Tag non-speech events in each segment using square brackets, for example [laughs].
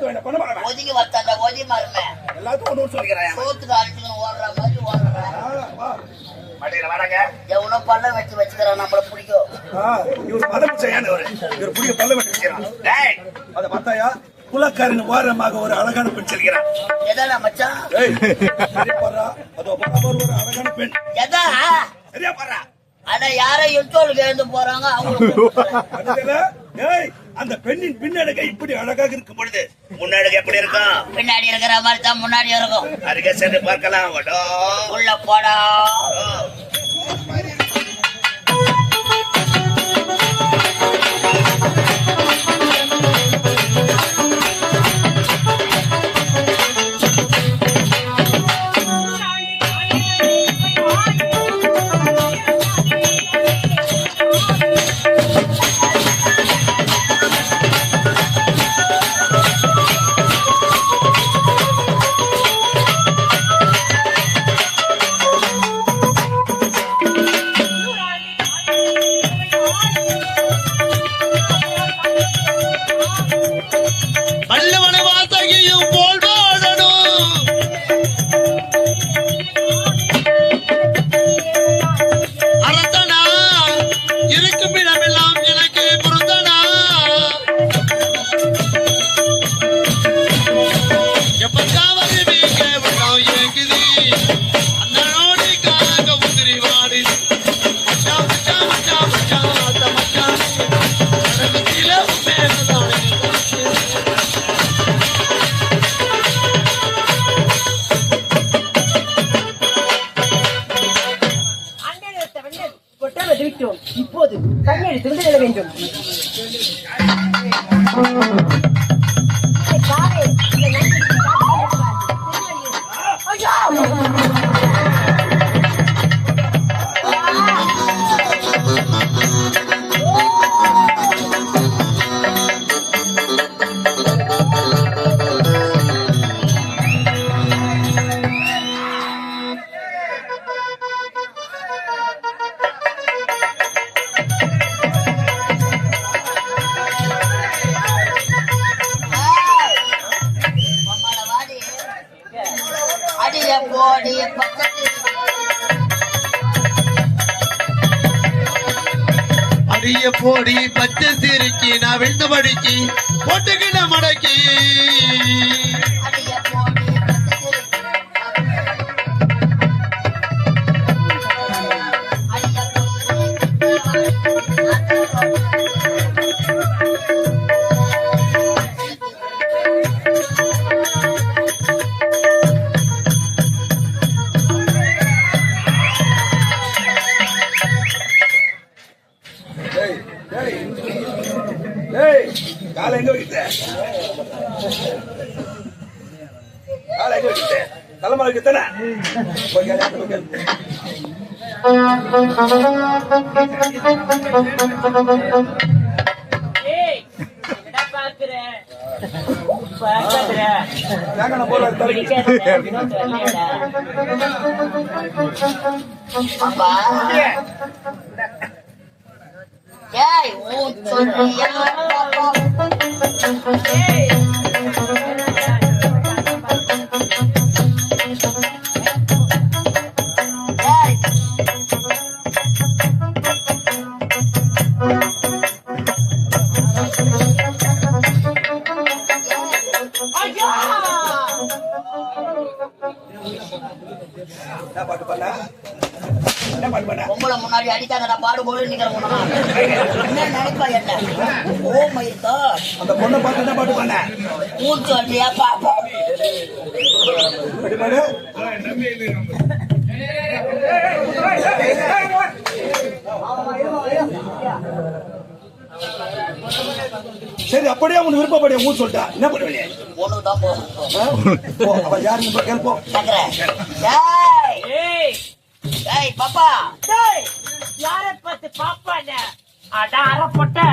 பார்த்து என்ன பண்ண மாட்டேன். ஒதுங்கி வச்சாண்டா ஒதுங்கி மாறுமே. எல்லாத்துக்கும் ஒன்று சொல்லிக்கிறேன். சோத்துக்கு அழிச்சுக்கணும் ஓடுற மாதிரி ஓடுறேன் மாட்டேங்கிற வராங்க எவனோ பல்ல வச்சு வச்சுக்கிறான் நம்மள பிடிக்கும் இவர் மதம் செய்யானவர் இவர்? புடிக்க பல்ல வெட்டி வச்சிருக்கான். டேய். அத பார்த்தாயா? குலக்காரின் ஓரமாக ஒரு அழகான பெண் செல்கிறான். எதாடா மச்சான்? அதோ ஒரு அழகான பெண். எதா? சரியா பாரா அட யாரோ இன்டோலுக்கு எழுந்து போறாங்க அவங்களுக்கு. அந்த பெண்ணின் பின்னடகை இப்படி அழகாக இருக்கும் பொழுது முன்னடகை எப்படி இருக்கும்? பின்னாடி இருக்கிற மாதிரி தான் முன்னாடி இருக்கும். அருகே சென்று பார்க்கலாம் உள்ள போடா. பல்லவன கொட்டாமல் விட்டோம். இப்போது தமிழ் திறந்து விட வேண்டும். ஐயோ! ஓடி பச்சை சிறுக்கி நான் விழுந்து படிக்கி போட்டுக்கிட்ட மடக்கி. அப்பா ஏய் ஊன் சொல்றியா ஏய், ஏய். சரி அப்படியே உன் விருப்பப்படி ஊர் சொல்லிட்டா என்ன பண்ணுவீங்க ஒண்ணுக்கு தான் போ ஏய் பாப்பா யாரை பார்த்து பாப்பானே? அட, அரை பொட்டை.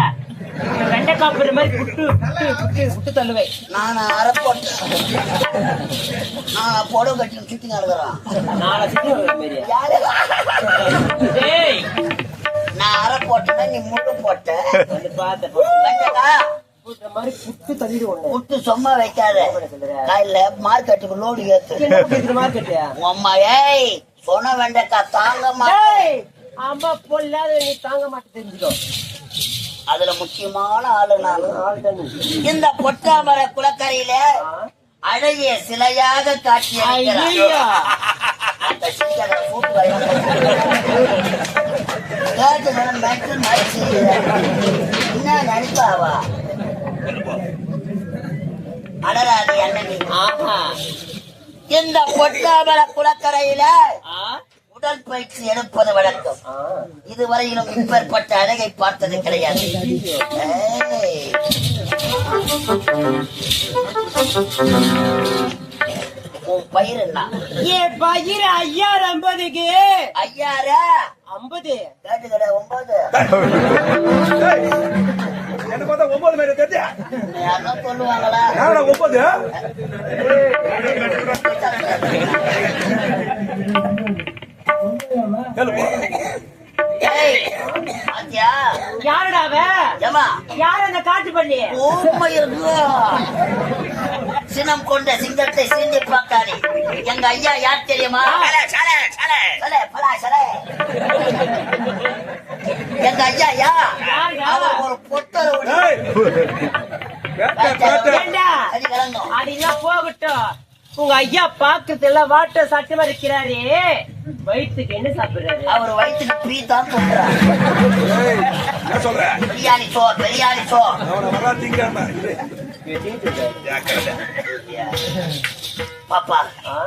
வெண்டைக்காய் பொரி மாதிரி புட்டு புட்டு புட்டு புட்டு தள்ளுவேன் நான் அரை போட்டேன். நான் புடவை கட்டி சுத்தி நடக்கிறேன் நாளை சுத்தி வர மாரியா? யாரு? டேய், நான் அரை போட்டேன்னா நீ முள்ளு போட்ட. பார்த்த. வெண்டைக்கா? புட்டு தள்ளிடுவோம் சும்மா வைக்காத. காலையில மார்க்கெட்டுக்கு லோடு ஏத்து. என்ன புட்டு மார்க்கெட் உன் அம்மா ஏய் சொன்ன வெண்டைக்கா தாங்க மாட்டேன். அம்மா பொல்லாத நீ தாங்க மாட்டே தெரிஞ்சுக்கோ. அதுல முக்கியமான ஆளு நானு. இந்த பொட்டாமர குளக்கரையில அழகிய சிலையாக காட்சி என்ன நினைப்பாவா அடராது அண்ணன். இந்த பொட்டாமர குளக்கரையில உடற்பயிற்சி எடுப்பது வழக்கம். இதுவரையிலும் இப்பேற்பட்ட அழகை பார்த்தது கிடையாது. பயிர் என்ன? ஏ பயிர் ஐயா ஐம்பதுக்கு. ஐயாரா ஐம்பது. கேட்டு கடை ஒன்பது என்ன பார்த்தா ஒன்பது தெரிஞ்சா யாரோ சொல்லுவாங்களா? ஒன்பது? கேளுப்பா ஏய், பாத்தியா? யாருடா அவ? ஏமா யார் அந்த காட்டு பண்ணி ஊமை இருக்கு சினம் கொண்ட சிங்கத்தை சீண்டி பார்த்தானே எங்க ஐயா யார் தெரியுமா? சலே, பலா, சலே. எங்க ஐயா யா? அவர் ஒரு பொட்டல் போகட்டும். உங்க ஐயா பாக்குறது எல்லாம் வாட்ட சட்டமா இருக்கிறாரே. வயிற்றுக்கு என்ன சாப்பிடுறாரு? அவர் வயிற்றுக்கு பீ தான் கொண்டுறார் ஏய், என்ன சொல்ற? பிரியாணி சோர் பிரியாணி சோர் அவனை வரா திங்காம இரு. ஜாக்கிரதை. பாப்பா ஆ?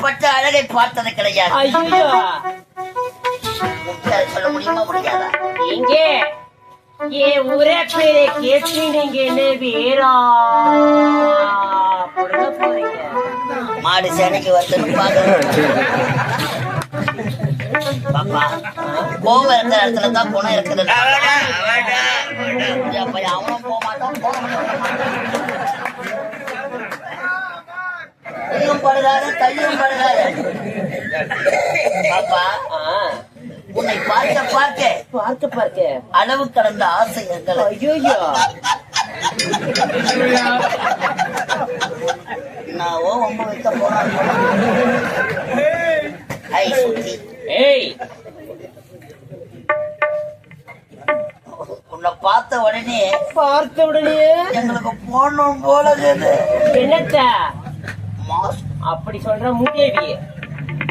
பட்ட அழகை பார்த்தது கிடையாது. சொல்ல முடியுமா முடியாதா? எங்கே? ஊரே பேரை கேட்டு நீங்க என்ன வேறா? கொடுங்க போறீங்க மாடு சேனைக்கு பாக்குறேன் பாப்பா கோவம் இருக்கிற இடத்துல தான் குணம் இருக்குது. அவனும் போக மாட்டான் போக மாட்டான். படுறாரு தையும் படுறாரு பாப்பா உன்னை பார்க்க பார்க்க பார்க்க பார்க்க. அளவு கடந்த ஆசை எங்களை ஐயோ நான் ஓ ஒம்ப வைக்க போறான் ஏய். உன்னை பார்த்த உடனே பார்த்த உடனே? எங்களுக்கு போகணும் போல என்னத்த? மாஸ் அப்படி சொல்ற மூதேவி.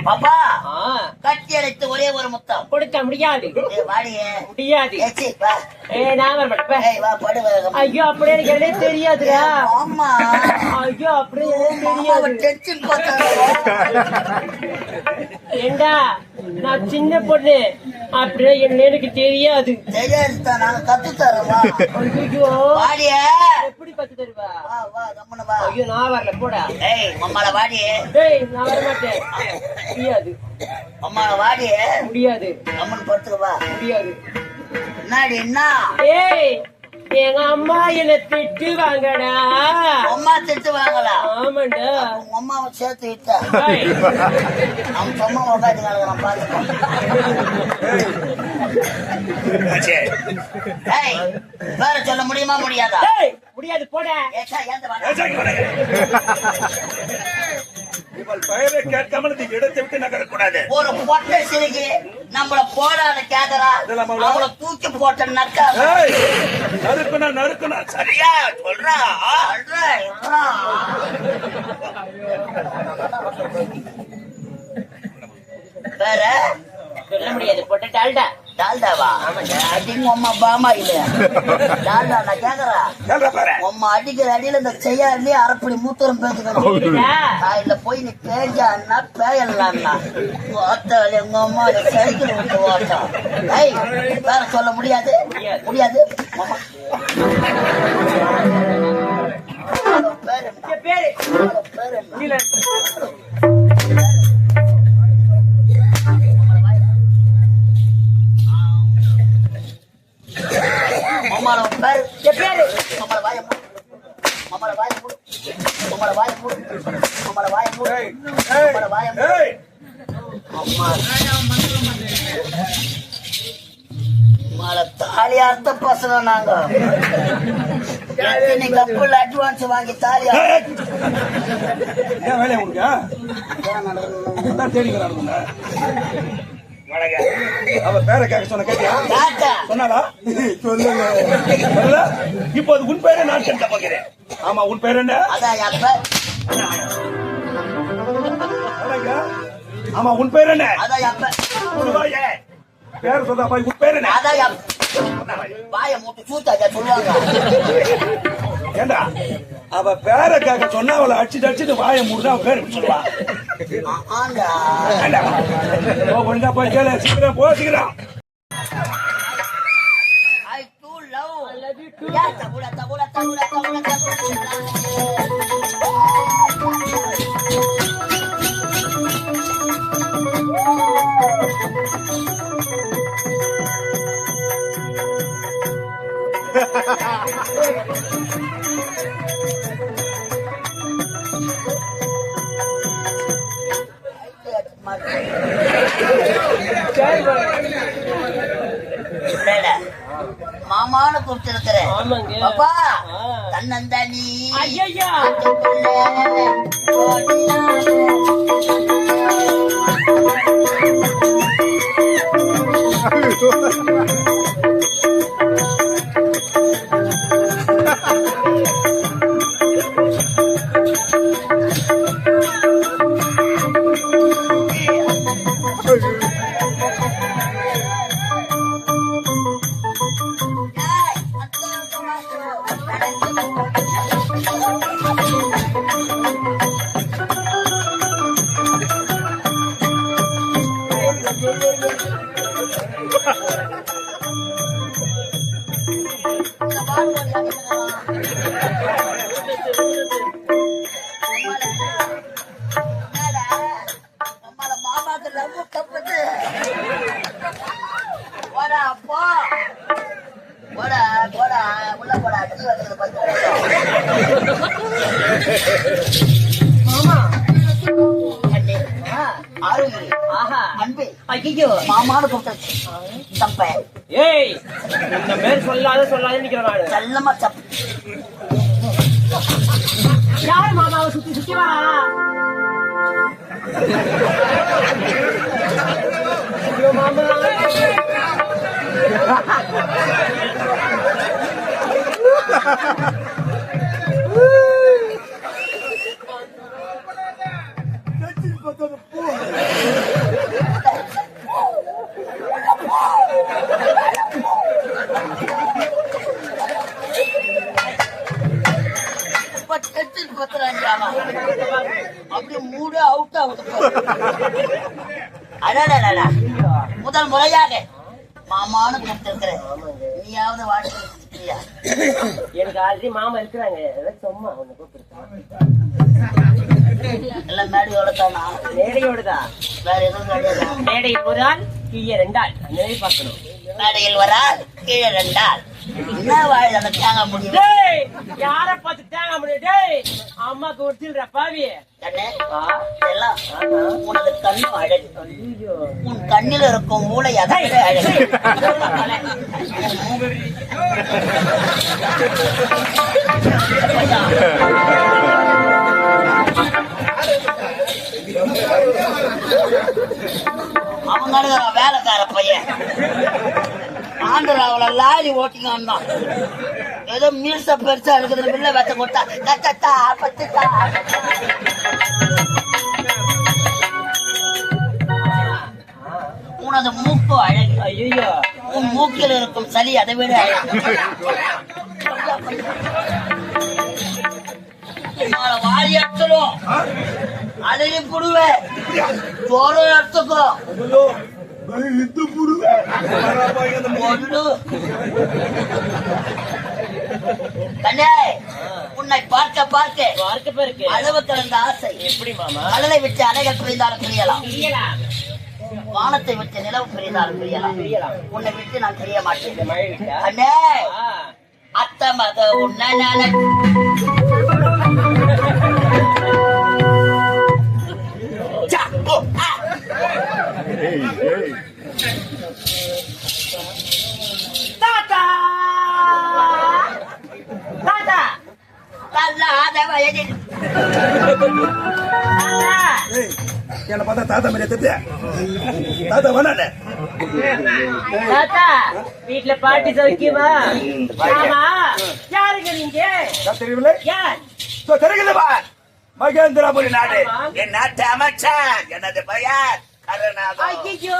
பாப்பா ஆ, கட்டி அடைத்து ஒரே ஒரு முத்தம். கொடுக்க முடியாது. முடியாது. ஐயோ அப்படியே எனக்கு என்ன தெரியாதுடா. ஆமா ஐயோ அப்படியே மாமாவை தெரியாது. டென்ஷன் ஏண்டா? நான் சின்ன பொண்ணு. அப்படியே என்ன எனக்கு தெரியாது. தெரியாது நாங்க கத்து தரோம் எப்படி பத்து தருவா? ஐயோ நான் வரல போடா. ஏய் மம்மால வாடியே. டேய் நான் வர மாட்டேன். முடியாது. மம்மால வாடியே. முடியாது. கம்முனு படுத்துக்க வா. முடியாது. என்ன? ஏய் எங்க அம்மா என்ன திட்டுவாங்கடா அம்மா திட்டு வாங்கலா? ஆமாண்டா. உங்க அம்மாவை சேர்த்து விட்ட? அவன் சும்மா உட்காந்து கிடக்குறான் பாத்துக்கோ வேற சொல்ல முடியுமா முடியாதா? ஏய், முடியாது போடா. ஏச்சா ஏந்து இவள் பெயரை கேட்காமல் நீ இடத்தை விட்டு நகரக்கூடாது. ஒரு பொட்டை சிறுகி நம்மள போடாத கேக்குறா? அவளை தூக்கி போட்ட நக்கா ஏய், நறுக்குனா நறுக்குனா சரியா சொல்றா. வேற? சொல்ல முடியாது போட்ட டால்டா டால்டாவா? அடிங்க உம்மா பாமா இல்ல டால்டா நான் கேக்குறா கேள்ற பாரு. உம்மா அடிக்கிற அடியில இந்த செய்யாருலயே அரைப்படி மூத்தரம் பேசுகிறேன் சரிடா? காயில போய் நீ பேஞ்சான்னா பேயலான்னா? ஓட்ட எங்க அம்மா அதை சைக்கிள் விட்டு ஓட்டம் ஐய் வேற சொல்ல முடியாது? முடியாது. பேர். பேரு பசங்க நாங்க. எத்தனை கப்பல் அட்வான்ஸ் வாங்கி தாலியா? ஏய், ஏன் வேலையா உன்னை. அவ பேரை கேட்க சொன்ன கேட்டியா? சொன்னாரா சொல்லுங்க. சொல்லல? இப்போ அது உன் பேரை நான் கேட்க போகிறேன். ஆமா உன் பேர் என்ன. ஆமா உன் பேர் என்ன. பேர். சொல்றா பாய் உன் பேர் என்ன? வாய மூட்டு சூத்தாஜா சொல்லுவாங்க. ஏண்டா? அவ பேரை கேட்க சொன்னா அவளை அடிச்சுட்டு அடிச்சுட்டு வாயை மூடுதான் அவ பேர் சொல்லுவா ஒழுங்கா போய் கேளு சீக்கிரம் போ சீக்கிரம். தபுல தபுல தபுல தபுல தபுல மாமான்னு ஆமாங்க. அப்பா. தன்னந்தானி. ஐயா. தப்ப. ஏய் இந்த பேர் சொல்லாத சொல்லாத நிக்கிறேன் நானு. செல்லமா தப்பு யார் மாமாவை சுத்தி சுத்தி வரா? மாமா. [laughs] டென்ஷன் பத்துறாங்க அப்படியே மூடு அவுட் அவுட் முதல் முறையாக மாமான்னு கூப்பிட்டிருக்கிறேன் நீயாவது வாழ்க்கையா எனக்கு ஆல்ரெடி மாமா இருக்கிறாங்க அதெல்லாம் சும்மா ஒண்ணு கூப்பிட்டு எல்லாம் மேடையோட தானா மேடையோடுதான் வேற எதுவும் கிடையாது மேடை ஒரு ஆள் கீழே ரெண்டாள். அந்த மாதிரி பார்க்கணும் மேடையில் வரால் கீழே ரெண்டாள். என்ன வாழ் அந்த தேங்காய் முடியும் டேய் யார பார்த்து தேங்காய் முடியும் டேய் அம்மாக்கு ஒரு சில்லற பாவி எல்லாம் உனது கண்ணு அழகு ஐயோ உன் கண்ணில் இருக்கும் மூளை அதை விட அழகு அவங்களும் வேலைக்கார பையன். ஆந்திராவுல லாரி ஓட்டிங்க வந்தான். ஏதோ மீச பெருசா இருக்குது வெத்த கொடுத்தா தத்தா பத்துத்தா உனது மூக்கு அழகு. ஐயோ உன் மூக்கில் இருக்கும் சளி அதை விட வாரி அடிச்சிடும் அழகி புடுவேன். சோறு எடுத்துக்கோ. கண்ணே உன்னை பார்க்க பார்க்க பார்க்க பேருக்கு. அளவு கடந்த ஆசை. எப்படி மாமா? கடலை விட்டு அலைகள் பிரிந்தாலும் பிரியலாம். தெரியலாம் வானத்தை விட்டு நிலவு பிரிந்தாலும் பிரியலாம். உன்னை விட்டு நான் பிரிய இந்த மாட்டேன் அண்ணே அத்த மக உன்னை அல்லாத வயதில். என்னை பார்த்தா தாத்தா மாதிரியே தெரிய தாத்தா வேணாண்ணே தாத்தா வீட்டுல பாட்டி சௌக்கியமா? ஆமா. யாருங்க நீங்க? நான் தெரியவில்லை யார்? சோ, தெரிகிறதுப்பா மகேந்திரபுரி நாடு. என் நாட்டு அமைச்சர். எனது பெயர்? கருணாகர் ஐயோ